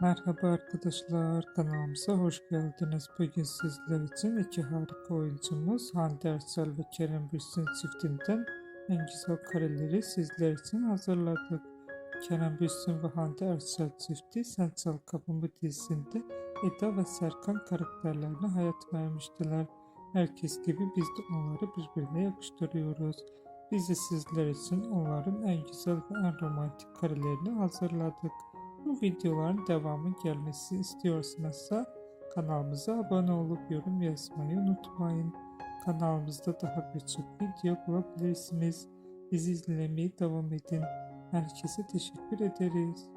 Merhaba arkadaşlar, kanalımıza hoş geldiniz. Bugün sizler için iki harika oyuncumuz Hande Erçel ve Kerem Bürsin çiftinden en güzel kareleri sizler için hazırladık. Kerem Bürsin ve Hande Erçel çifti Sen Çal Kapımı dizisinde Eda ve Serkan karakterlerine hayat vermiştiler. Herkes gibi biz de onları birbirine yakıştırıyoruz. Biz de sizler için onların en güzel ve en romantik karelerini hazırladık. Bu videoların devamı gelmesi istiyorsanızsa kanalımıza abone olup yorum yazmayı unutmayın. Kanalımızda daha birçok video bulabilirsiniz. Bizi izlemeye devam edin. Herkese teşekkür ederiz.